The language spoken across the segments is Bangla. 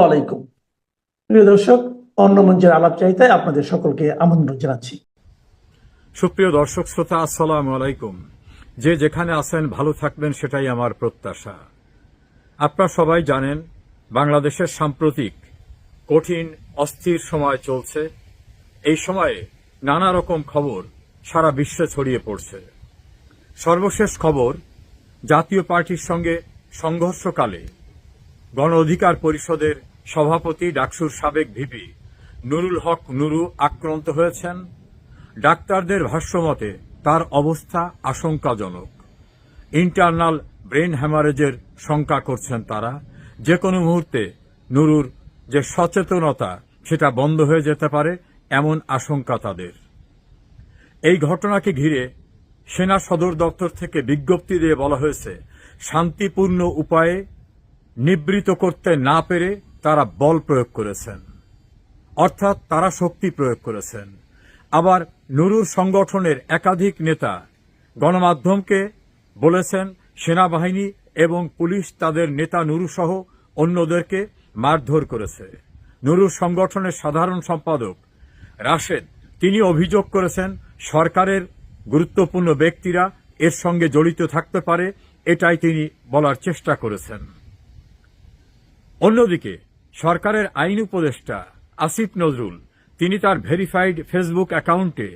আলাইকুম। প্রিয় দর্শক, অন্য মঞ্চের আলাপ চাইতায় আপনাদের সকলকে আমন্ত্রণ জানাচ্ছি। সুপ্রিয় দর্শক, শ্রোতা, আসসালাম আলাইকুম। যে যেখানে আছেন, ভালো থাকবেন, সেটাই আমার প্রত্যাশা। আপনারা সবাই জানেন, বাংলাদেশের সাম্প্রতিক কঠিন, অস্থির সময় চলছে। এই সময়ে নানা রকম খবর সারা বিশ্বে ছড়িয়ে পড়ছে। সর্বশেষ খবর, জাতীয় পার্টির সঙ্গে সংঘর্ষকালে গণ অধিকার পরিষদের সভাপতি ডাকসুর সাবেক ভিপি নুরুল হক নুরু আক্রান্ত হয়েছেন। ডাক্তারদের ভাষ্যমতে তার অবস্থা আশঙ্কাজনক। ইন্টারনাল ব্রেন হ্যামারেজের শঙ্কা করছেন তারা। যে কোনো মুহূর্তে নুরুর যে সচেতনতা, সেটা বন্ধ হয়ে যেতে পারে এমন আশঙ্কা তাদের। এই ঘটনাকে ঘিরে সেনা সদর দপ্তর থেকে বিজ্ঞপ্তি দিয়ে বলা হয়েছে, শান্তিপূর্ণ উপায়ে নিবৃত করতে না পেরে তারা বল প্রয়োগ করেছেন। অর্থাৎ তারা শক্তি প্রয়োগ করেছেন। আবার নুরুর সংগঠনের একাধিক নেতা গণমাধ্যমকে বলেছেন, সেনাবাহিনী এবং পুলিশ তাদের নেতা নুরু সহ অন্যদেরকে মারধর করেছে। নুরুর সংগঠনের সাধারণ সম্পাদক রাশেদ, তিনি অভিযোগ করেছেন, সরকারের গুরুত্বপূর্ণ ব্যক্তিরা এর সঙ্গে জড়িত থাকতে পারে, এটাই তিনি বলার চেষ্টা করেছেন। অন্যদিকে, সরকারের আইন উপদেষ্টা আসিফ নজরুল, তিনি তার ভেরিফাইড ফেসবুক অ্যাকাউন্টে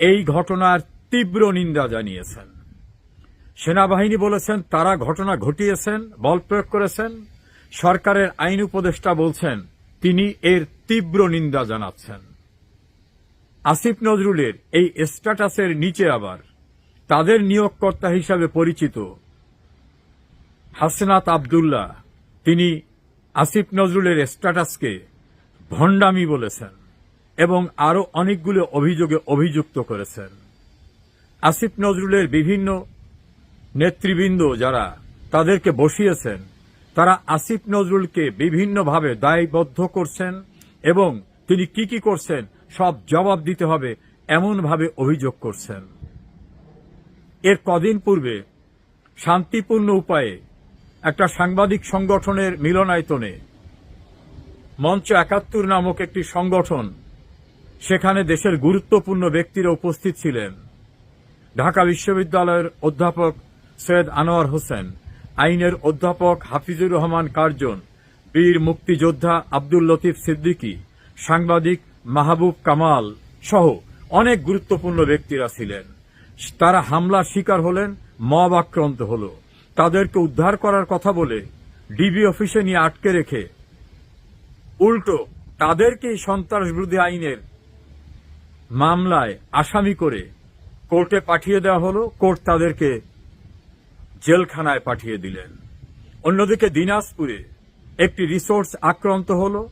এই ঘটনার তীব্র নিন্দা জানিয়েছেন। সেনাবাহিনী বলেছেন, তারা ঘটনা ঘটিয়েছেন, বল প্রয়োগ করেছেন। সরকারের আইন উপদেষ্টা বলছেন, তিনি এর তীব্র নিন্দা জানাচ্ছেন। আসিফ নজরুলের এই স্ট্যাটাসের নিচে আবার তাদের নিয়োগকর্তা হিসাবে পরিচিত হাসনাত আবদুল্লাহ তিনি আসিফ নজরুলের স্ট্যাটাসকে ভণ্ডামি বলেছেন এবং আরও অনেকগুলো অভিযোগে অভিযুক্ত করেছেন। আসিফ নজরুলের বিভিন্ন নেতৃবৃন্দ যারা তাদেরকে বসিয়েছেন, তারা আসিফ নজরুলকে বিভিন্নভাবে দায়বদ্ধ করছেন এবং তিনি কি কি করছেন সব জবাব দিতে হবে এমনভাবে অভিযোগ করছেন। এর কদিন পূর্বে শান্তিপূর্ণ উপায়ে একটা সাংবাদিক সংগঠনের মিলনায়তনে। মঞ্চ একাত্তর নামক একটি সংগঠন সেখানে দেশের গুরুত্বপূর্ণ ব্যক্তিরা উপস্থিত ছিলেন। ঢাকা বিশ্ববিদ্যালয়ের অধ্যাপক সৈয়দ আনোয়ার হোসেন, আইনের অধ্যাপক হাফিজুর রহমান কার্জন বীর মুক্তিযোদ্ধা আব্দুল লতিফ সিদ্দিকী, সাংবাদিক মাহবুব কামাল সহ অনেক গুরুত্বপূর্ণ ব্যক্তিরা ছিলেন। তারা হামলার শিকার হলেন, মব আক্রান্ত হল। তাদেরকে উদ্ধার করার কথা বলে ডিবি অফিসে নিয়ে আটকে রেখে উল্টো তাদেরকেই সন্ত্রাস বিরোধী আইনের মামলায় আসামি করে কোর্টে পাঠিয়ে দেওয়া হলো। কোর্ট তাদেরকে জেলখানায় পাঠিয়ে দিলেন। অন্যদিকে দিনাজপুরে একটি রিসোর্স আক্রান্ত হলো।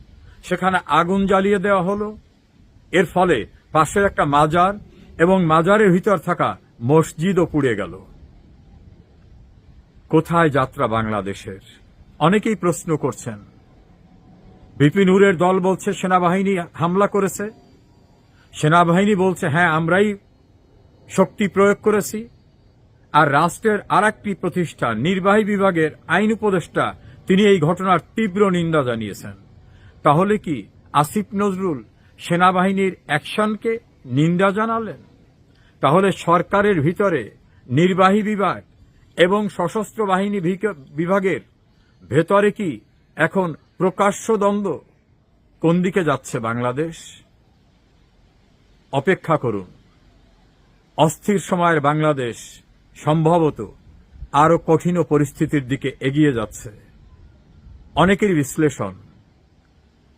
সেখানে আগুন জ্বালিয়ে দেওয়া হলো। এর ফলে পাশের একটা মাজার এবং মাজারের ভিতর থাকা মসজিদও পুড়ে গেল। কোথায় যাত্রা বাংলাদেশের? অনেকেই প্রশ্ন করছেন। বিপিনুরের দল বলছে সেনাবাহিনী হামলা করেছে। সেনাবাহিনী বলছে হ্যাঁ আমরাই শক্তি প্রয়োগ করেছি। আর রাষ্ট্রের আর একটি প্রতিষ্ঠান, নির্বাহী বিভাগের আইন উপদেষ্টা, তিনি এই ঘটনার তীব্র নিন্দা জানিয়েছেন। তাহলে কি আসিফ নজরুল সেনাবাহিনীর অ্যাকশনকে নিন্দা জানালেন? তাহলে সরকারের ভিতরে নির্বাহী বিভাগ এবং সশস্ত্র বাহিনী বিভাগের ভেতরে কি এখন প্রকাশ্য দ্বন্দ্ব? কোন দিকে যাচ্ছে বাংলাদেশ? অপেক্ষা করুন। অস্থির সময়ের বাংলাদেশ সম্ভবত আরও কঠিন পরিস্থিতির দিকে এগিয়ে যাচ্ছে। অনেকের বিশ্লেষণ,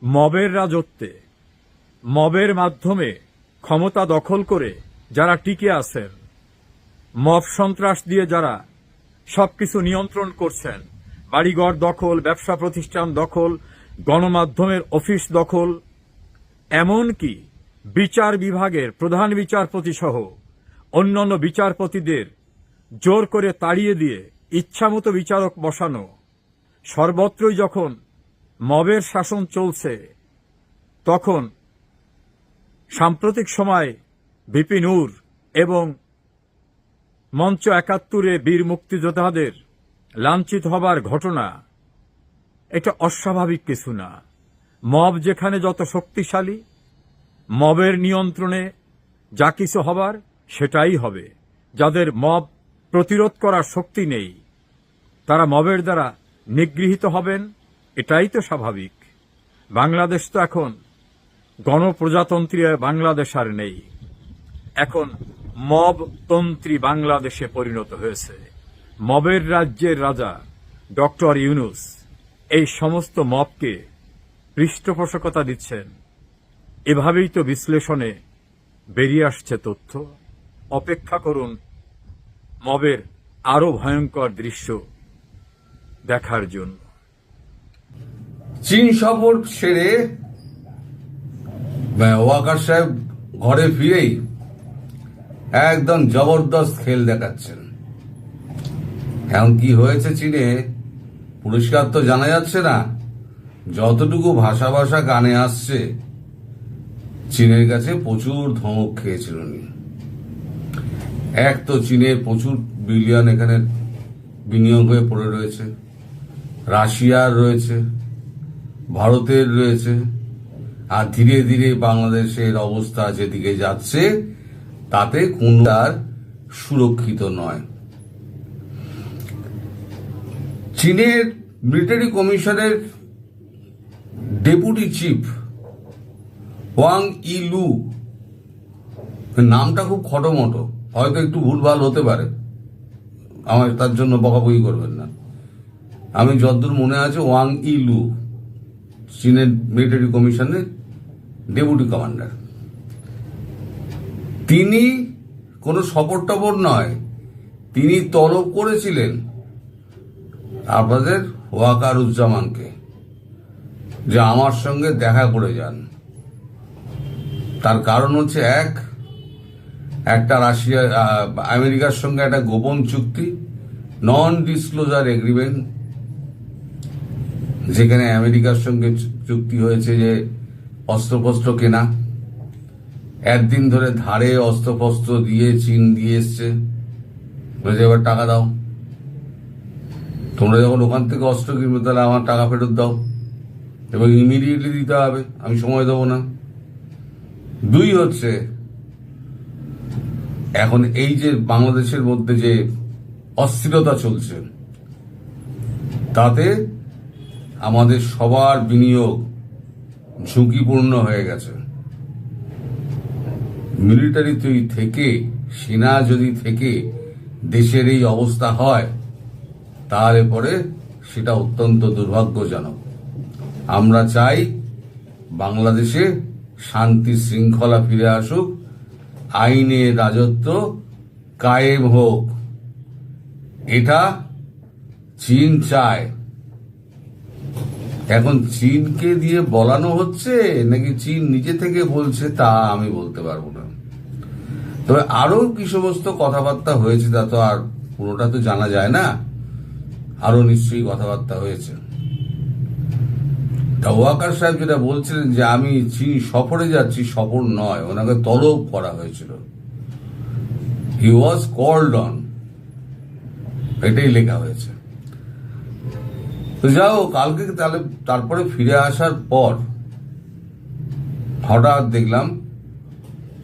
মবের রাজত্বে, মবের মাধ্যমে ক্ষমতা দখল করে যারা টিকে আছেন, মব সন্ত্রাস দিয়ে যারা সবকিছু নিয়ন্ত্রণ করছেন। বাড়িঘর দখল, ব্যবসা প্রতিষ্ঠান দখল, গণমাধ্যমের অফিস দখল, এমনকি বিচার বিভাগের প্রধান বিচারপতি সহ অন্যান্য বিচারপতিদের জোর করে তাড়িয়ে দিয়ে ইচ্ছামতো বিচারক বসানো, সর্বত্রই যখন মবের শাসন চলছে, তখন সাম্প্রতিক সময় বিপিনুর এবং মঞ্চ একাত্তরে বীর মুক্তিযোদ্ধাদের লাঞ্ছিত হবার ঘটনা। এটা অস্বাভাবিক কিছু না। মব যেখানে যত শক্তিশালী, মবের নিয়ন্ত্রণে যা কিছু হবার সেটাই হবে। যাদের মব প্রতিরোধ করার শক্তি নেই, তারা মবের দ্বারা নিগৃহীত হবেন, এটাই তো স্বাভাবিক। বাংলাদেশ তো এখন গণপ্রজাতন্ত্রী বাংলাদেশ আর নেই। এখন মবতন্ত্রী বাংলাদেশে পরিণত হয়েছে। মবের রাজ্যের রাজা ডক্টর ইউনুস এই সমস্ত মবকে পৃষ্ঠপোষকতা দিচ্ছেন। এভাবেই তো বিশ্লেষণে বেরিয়ে আসছে তথ্য। অপেক্ষা করুন মবের আরও ভয়ঙ্কর দৃশ্য দেখার জন্য। চীন সফর সেরে আহ, ওয়াকার সাহেব ঘরে ফিরেই একদম জবরদস্ত খেল দেখাচ্ছেন। এখন কি হয়েছে চীনে? পুরস্কার তো জানা যাচ্ছে না। যতটুকু ভাষা ভাষা কানে আসছে, চীনের কাছে প্রচুর ধমক খেয়েছিল এক তো চীনের প্রচুর বিলিয়ন এখানে বিনিয়োগ হয়ে পড়ে রয়েছে। রাশিয়ার রয়েছে, ভারতের রয়েছে, আর ধীরে ধীরে বাংলাদেশের অবস্থা যেদিকে যাচ্ছে তাতে কোন আর সুরক্ষিত নয়। চীনের মিলিটারি কমিশনের ডেপুটি চিফ ওয়াং ইলু, নামটা খুব খটোমটো, হয়তো একটু ভুলভাল হতে পারে। আমার তার জন্য বকাবকি করবেন না। আমি যতদূর মনে আছে ওয়াং ইলু, চীনের মিলিটারি কমিশনের ডেপুটি কমান্ডার। তিনি কোনো সপর টপর নয়। তিনি তলব করেছিলেন আপনাদের ওয়াকারুজ্জামানকে যে আমার সঙ্গে দেখা করে যান। তার কারণ হচ্ছে এক, একটা রাশিয়া আমেরিকার সঙ্গে একটা গোপন চুক্তি নন ডিসক্লোজার এগ্রিমেন্ট যেখানে আমেরিকার সঙ্গে চুক্তি হয়েছে যে অস্ত্রপস্ত্র কেনা। একদিন ধরে ধারে অস্ত্রপস্ত্র দিয়ে, চীন দিয়ে এসছে। বলেছে, এবার টাকা দাও। তোমরা যখন ওখান থেকে অস্ত্র কিনবে, তাহলে আমার টাকা ফেরত দাও। এবং ইমিডিয়েটলি দিতে হবে। আমি সময় দেবো না। দুই হচ্ছে, এখন এই যে বাংলাদেশের মধ্যে যে অস্থিরতা চলছে, তাতে আমাদের সবার বিনিয়োগ ঝুঁকিপূর্ণ হয়ে গেছে। মিলিটারি তৈরি থেকে, সেনা যদি থেকে দেশের এই অবস্থা হয় তাহলে পরে সেটা অত্যন্ত দুর্ভাগ্যজনক। আমরা চাই বাংলাদেশে শান্তি শৃঙ্খলা ফিরে আসুক, আইনের রাজত্ব কায়েম হোক। এটা চীন চায়। এখন চীনকে দিয়ে বলানো হচ্ছে নাকি চীন নিজে থেকে বলছে তা আমি বলতে পারব না। তবে আরও কি সমস্ত কথাবার্তা হয়েছে তা তো আর পুরোটা তো জানা যায় না। আরও নিশ্চয়ই কথাবার্তা হয়েছে। তা ওয়াকার সাহেব যেটা বলছিলেন যে, আমি চীন সফরে যাচ্ছি, সফর নয়, ওনাকে তলব করা হয়েছিল। হি ওয়াজ কল্ড অন এটাই লেখা হয়েছে। তো যাও কালকে তাহলে তারপরে ফিরে আসার পর হঠাৎ দেখলাম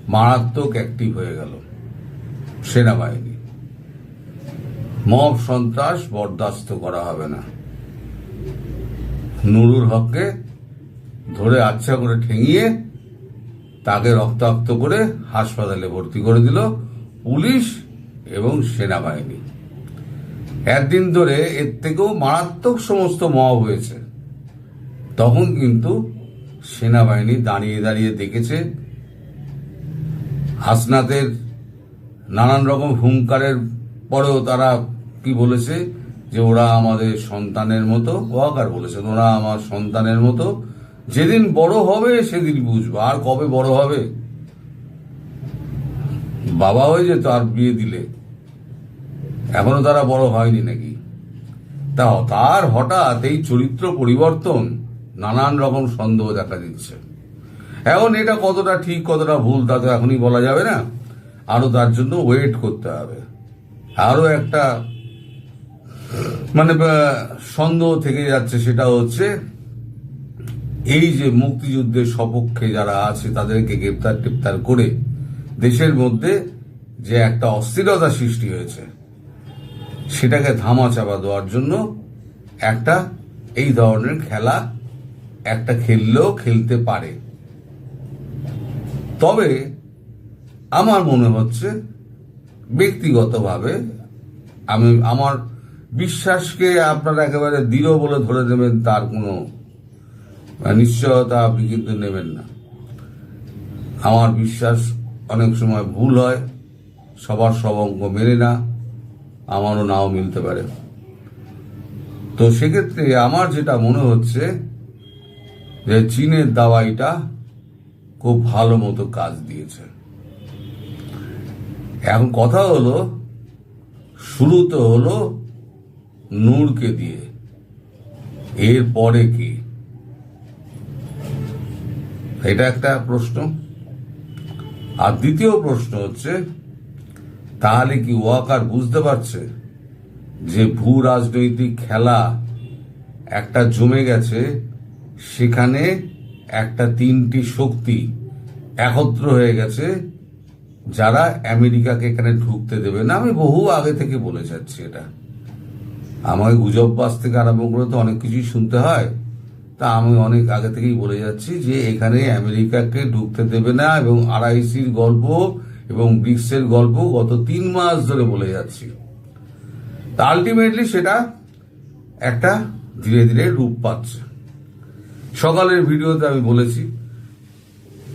মারাত্মক অ্যাক্টিভ হয়ে গেল। সেনাবাহিনী। মব সন্ত্রাস বরদাস্ত করা হবে না। নুরুল হককে ধরে আচ্ছা করে ঠেঙিয়ে তাকে রক্তাক্ত করে হাসপাতালে ভর্তি করে দিল পুলিশ এবং সেনাবাহিনী। একদিন ধরে এর থেকেও মারাত্মক সমস্ত মব হয়েছে। তখন কিন্তু সেনাবাহিনী দাঁড়িয়ে দাঁড়িয়ে দেখেছে হাসনাতের নানান রকম হুঙ্কারের পরেও তারা কি বলেছে? যে ওরা আমাদের সন্তানের মতো ওয়াকার বলেছেন, ওরা আমার সন্তানের মতো। যেদিন বড় হবে, সেদিন বুঝব। আর কবে বড় হবে? বাবা হয়ে যেত আর বিয়ে দিলে। এখনও তারা বড় হয়নি নাকি? তা তার হঠাৎ এই চরিত্র পরিবর্তন নানান রকম সন্দেহ দেখা দিচ্ছে। এখন এটা কতটা ঠিক, কতটা ভুল, তা তো এখনই বলা যাবে না। আরও তার জন্য ওয়েট করতে হবে। আরও একটা মানে সন্দেহ থেকে যাচ্ছে, সেটা হচ্ছে, এই যে মুক্তিযুদ্ধের সপক্ষে যারা আছে, তাদেরকে গ্রেপ্তার টেপ্তার করে দেশের মধ্যে যে একটা অস্থিরতা সৃষ্টি হয়েছে, সেটাকে ধামা চাপা দেওয়ার জন্য একটা, এই ধরনের খেলা একটা খেললেও খেলতে পারে। তবে আমার মনে হচ্ছে ব্যক্তিগতভাবে আমি আমার বিশ্বাসকে আপনারা একেবারে দৃঢ় বলে ধরে দেবেন তার কোনো নিশ্চয়তা আপনি কিন্তু নেবেন না। আমার বিশ্বাস অনেক সময় ভুল হয়, সবার সব অঙ্ক মেলে না, আমারও নাও মিলতে পারে। তো সেক্ষেত্রে আমার যেটা মনে হচ্ছে যে চীনের দাওয়াইটা খুব ভালো মতো কাজ দিয়েছে। এখন কথা হলো, শুরু তো হলো নূরকে দিয়ে। এর পরে কি? এটা একটা প্রশ্ন। আর দ্বিতীয় প্রশ্ন হচ্ছে, তাহলে কি ওয়াকার বুঝতে পারছে যে ভূ রাজনৈতিক খেলা একটা জমে গেছে, সেখানে একটা তিনটি শক্তি একত্র হয়ে গেছে, যারা আমেরিকাকে এখানে ঢুকতে দেবে না। আমি বহু আগে থেকে বলে যাচ্ছি এটা। আমাকে গুজব বাস থেকে আরম্ভ করে তো অনেক কিছুই শুনতে হয়। তা আমি অনেক আগে থেকেই বলে যাচ্ছি যে এখানে আমেরিকাকে ঢুকতে দেবে না এবং আড়াইসির গল্প এবং ব্রিক্সের গল্প গত তিন মাস ধরে বলে যাচ্ছি। তা আলটিমেটলি সেটা একটা ধীরে ধীরে রূপ পাচ্ছে। সকালের ভিডিওতে আমি বলেছি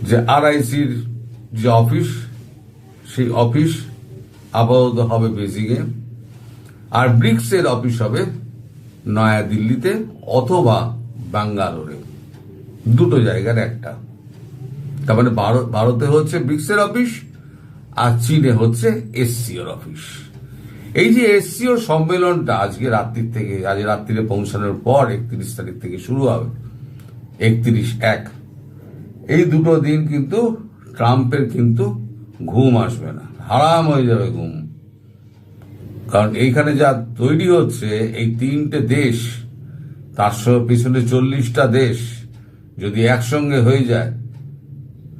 যে আরআইসির যে অফিস, সেই অফিস আপাতত হবে বেজিংয়ে। আর ব্রিক্সের অফিস হবে নয়া দিল্লিতে অথবা ব্যাঙ্গালোরে দুটো জায়গার একটা। তার মানে ভারত, ভারতে হচ্ছে ব্রিক্সের অফিস আর চীনে হচ্ছে এসসিওর অফিস। এই যে এসসিও সম্মেলনটা আজকে রাত্রির থেকে, আজ রাত্রিরে পৌঁছানোর পর একত্রিশ তারিখ থেকে শুরু হবে। একত্রিশ এক। এই দুটো দিন কিন্তু ট্রাম্পের কিন্তু ঘুম আসবে না। হারাম হয়ে যাবে ঘুম। কারণ এইখানে যা তৈরি হচ্ছে, এই তিনটে দেশ তার পিছনে চল্লিশটা দেশ যদি একসঙ্গে হয়ে যায়,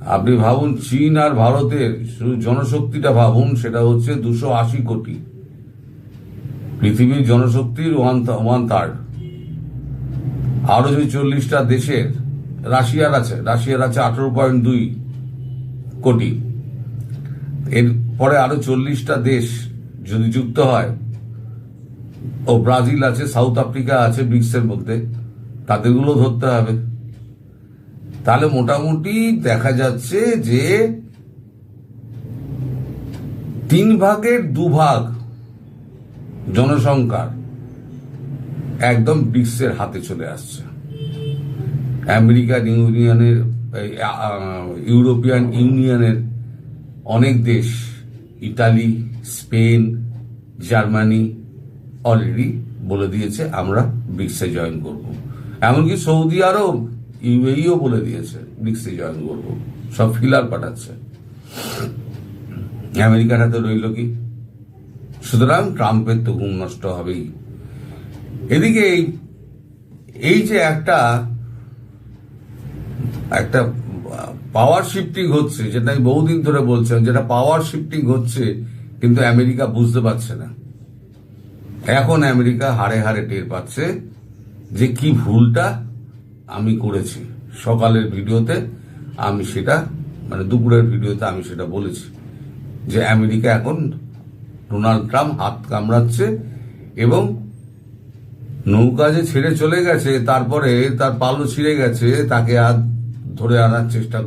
আপনি ভাবুন চীন আর ভারতের শুধু জনশক্তিটা ভাবুন, সেটা হচ্ছে দুশো আশি কোটি। পৃথিবীর জনশক্তির ওয়ান ওয়ান থার্ড। আরও যদি চল্লিশটা দেশের, রাশিয়ার আছে রাশিয়ার আছে আঠারো পয়েন্ট দুই কোটি। এর পরে আরও চল্লিশটা দেশ যদি যুক্ত হয়, ও ব্রাজিল আছে, সাউথ আফ্রিকা আছে, ব্রিক্সের মধ্যে, তাদেরগুলো ধরতে হবে। তাহলে মোটামুটি দেখা যাচ্ছে যে তিন ভাগের দুভাগ জনসংখ্যার একদম ব্রিক্সের হাতে চলে আসছে। আমেরিকান ইউনিয়নের ইউরোপিয়ান ইউনিয়নের অনেক দেশ, ইতালি, স্পেন, জার্মানি অলরেডি বলে দিয়েছে, আমরা ব্রিক্সে জয়েন করব। এমনকি সৌদি আরব, ইউএইও বলে দিয়েছে, ব্রিক্সে জয়েন করব। সব ফিলার পাঠাচ্ছে। আমেরিকার হাতে রইল কি? সুতরাং ট্রাম্পের তো ঘুম নষ্ট হবেই। এদিকে এই যে একটা একটা পাওয়ার শিফটিং হচ্ছে, যেটা আমি বহুদিন ধরে বলছিলাম যেটা পাওয়ার শিফটিং হচ্ছে, কিন্তু আমেরিকা বুঝতে পারছে না। এখন আমেরিকা হাড়ে হাড়ে টের পাচ্ছে যে কি ভুলটা আমি করেছি। সকালের ভিডিওতে আমি সেটা মানে দুপুরের ভিডিওতে আমি সেটা বলেছি যে আমেরিকা এখন ডোনাল্ড ট্রাম্প হাত কামড়াচ্ছে এবং নৌকা যে ছেড়ে চলে গেছে, তারপরে তার পালও ছিঁড়ে গেছে, তাকে আর ধরে আনার চেষ্টা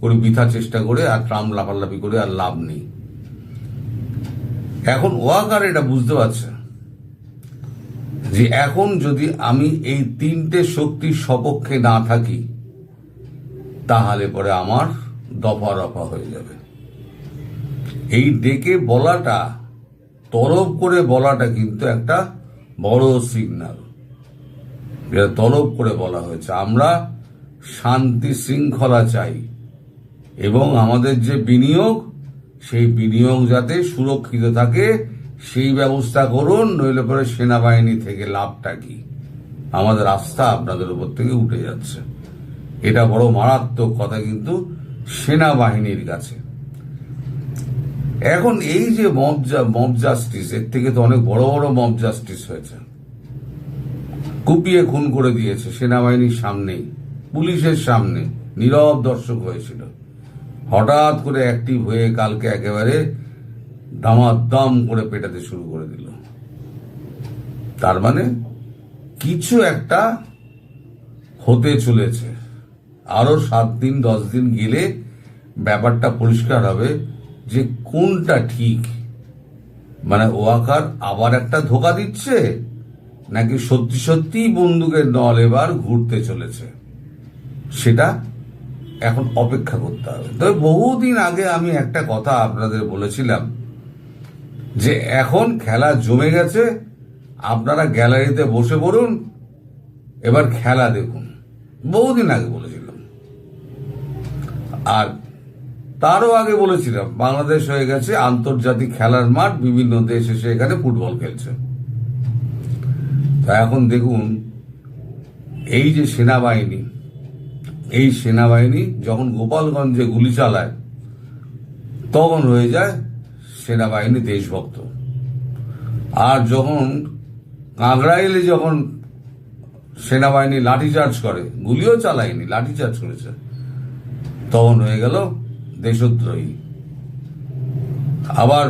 করে বৃথা চেষ্টা করে আর ট্রাম লাফালাফি করে আর লাভ নেই। এখন ওয়াকার এটা বুঝতে পারছে। যে এখন যদি আমি এই তিনটে শক্তির সপক্ষে না থাকি, তাহলে পরে আমার দফা রফা হয়ে যাবে। এই ডেকে বলাটা তলব করে বলাটা কিন্তু একটা বড় সিগন্যাল যেটা তলব করে বলা হয়েছে, আমরা শান্তি শৃঙ্খলা চাই এবং আমাদের যে বিনিয়োগ, সেই বিনিয়োগ যাতে সুরক্ষিত থাকে, সেই ব্যবস্থা করুন, নইলে পরে সেনাবাহিনী থেকে লাভটা কি? আমাদের আস্থা আপনাদের উপর থেকে উঠে যাচ্ছে। এটা বড় মারাত্মক কথা, কিন্তু সেনাবাহিনীর কাছে। এখন এই যে মব জাস্টিস এর থেকে তো অনেক বড় বড় মব জাস্টিস হয়েছে। কুপিয়ে খুন করে দিয়েছে সেনাবাহিনীর সামনেই পুলিশের সামনে, নীরব দর্শক হয়েছিল। হঠাৎ করে অ্যাক্টিভ হয়ে কালকে একেবারে দামাদাম করে পেটাতে শুরু করে দিল। তার মানে কিছু একটা হতে চলেছে। আরও সাত দিন, দশ দিন গেলে ব্যাপারটা পরিষ্কার হবে। যে কোনটা ঠিক? মানে ওয়াকার আবার একটা ধোকা দিচ্ছে? নাকি সত্যি সত্যি বন্দুকের দল এবার ঘুরতে চলেছে? সেটা এখন অপেক্ষা করতে হবে। তবে বহুদিন আগে আমি একটা কথা আপনাদের বলেছিলাম যে এখন খেলা জমে গেছে, আপনারা গ্যালারিতে বসে পড়ুন, এবার খেলা দেখুন। বহুদিন আগে বলেছিলাম। আর তারও আগে বলেছিলাম, বাংলাদেশ হয়ে গেছে আন্তর্জাতিক খেলার মাঠ, বিভিন্ন দেশ এসে এখানে ফুটবল খেলছে। তা এখন দেখুন, এই যে সেনাবাহিনী, এই সেনাবাহিনী যখন গোপালগঞ্জে গুলি চালায়, তখন হয়ে যায় সেনাবাহিনী দেশভক্ত। আর যখন কাঁকড়াইলে যখন সেনাবাহিনী লাঠিচার্জ করে, গুলিও চালায়নি, লাঠিচার্জ করেছে, তখন হয়ে গেল দেশদ্রোহী। আবার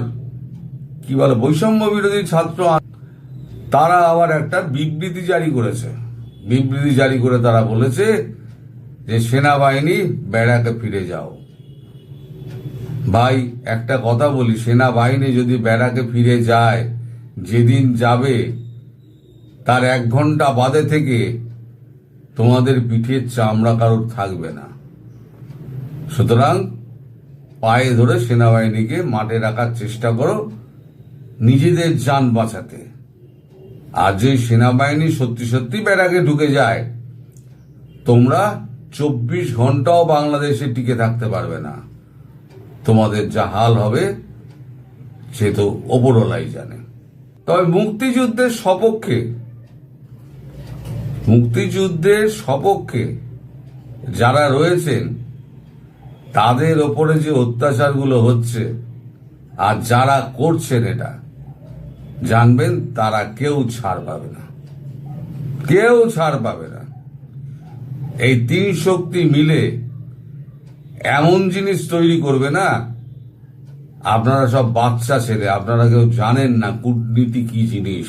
কি বলে, বৈষম্য বিরোধী ছাত্র তারা আবার একটা বিবৃতি জারি করেছে। বিবৃতি জারি করে তারা বলেছে যে, সেনাবাহিনী ব্যারাকে ফিরে যাও। ভাই, একটা কথা বলি, সেনাবাহিনী যদি ব্যারাকে ফিরে যায়, যেদিন যাবে, তার এক ঘণ্টা বাদে থেকে তোমাদের পিঠের চামড়া কারোর থাকবে না। সুতরাং পায়ে ধরে সেনাবাহিনীকে মাঠে রাখার চেষ্টা করো, নিজেদের যান বাঁচাতে। আর যে সেনাবাহিনী সত্যি সত্যি ব্যারাকে ঢুকে যায়, তোমরা চব্বিশ ঘন্টাও বাংলাদেশে টিকে থাকতে পারবে না। তোমাদের যা হাল হবে, সে তো ওপরলাই জানে। তবে মুক্তিযুদ্ধের সপক্ষে মুক্তিযুদ্ধের সপক্ষে যারা রয়েছেন তাদের ওপরে যে অত্যাচারগুলো হচ্ছে, আর যারা করছেন এটা, জানবেন তারা কেউ ছাড় পাবে না। কেউ ছাড় পাবে না। এই তিন শক্তি মিলে এমন জিনিস তৈরি করবে না, আপনারা সব বাচ্চা ছেলে, আপনারা কেউ জানেন না কূটনীতি কি জিনিস।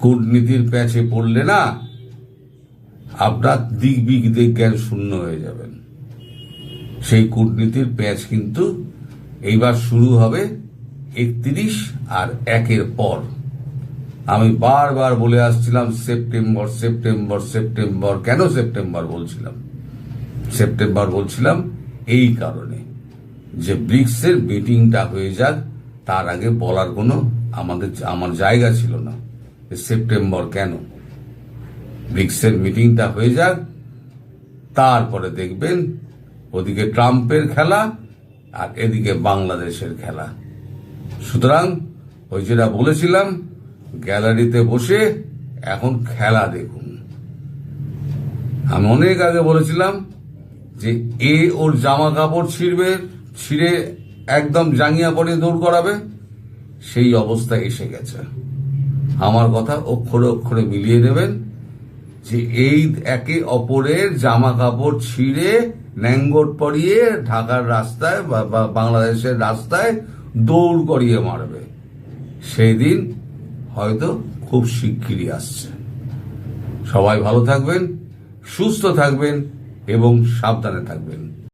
কূটনীতির প্যাচে পড়লে না আপনার দিক বিক দিক জ্ঞান শূন্য হয়ে যাবেন। সেই কূটনীতির প্যাচ কিন্তু এইবার শুরু হবে একত্রিশ আর একের পর। আমি বারবার বলে আসছিলাম, সেপ্টেম্বর সেপ্টেম্বর সেপ্টেম্বর, কেন সেপ্টেম্বর বলছিলাম? সেপ্টেম্বর বলছিলাম এই কারণে যে ব্রিক্সের মিটিংটা হয়ে যাক, তার আগে বলার কোনো আমাদের আমার জায়গা ছিল না সেপ্টেম্বর কেন। ব্রিক্সের মিটিংটা হয়ে যাক, তারপরে দেখবেন ওদিকে ট্রাম্পের খেলা আর এদিকে বাংলাদেশের খেলা। সুতরাং ওই যেটা বলেছিলাম, গ্যালারিতে বসে এখন খেলা দেখুন। আমি অনেক আগে বলেছিলাম যে এ ওর জামা কাপড় ছিঁড়বে, ছিঁড়ে একদম জাঙ্গিয়া পরে দৌড় করাবে, সেই অবস্থা এসে গেছে। আমার কথা অক্ষরে অক্ষরে মিলিয়ে নেবেন যে এই একে অপরের জামা কাপড় ছিঁড়ে ন্যাঙ্গট পরিয়ে ঢাকার রাস্তায় বা বাংলাদেশের রাস্তায় দৌড় করিয়ে মারবে। সেই দিন হয়তো খুব শিগগিরই আসছে। সবাই ভালো থাকবেন, সুস্থ থাকবেন এবং সাবধানে থাকবেন।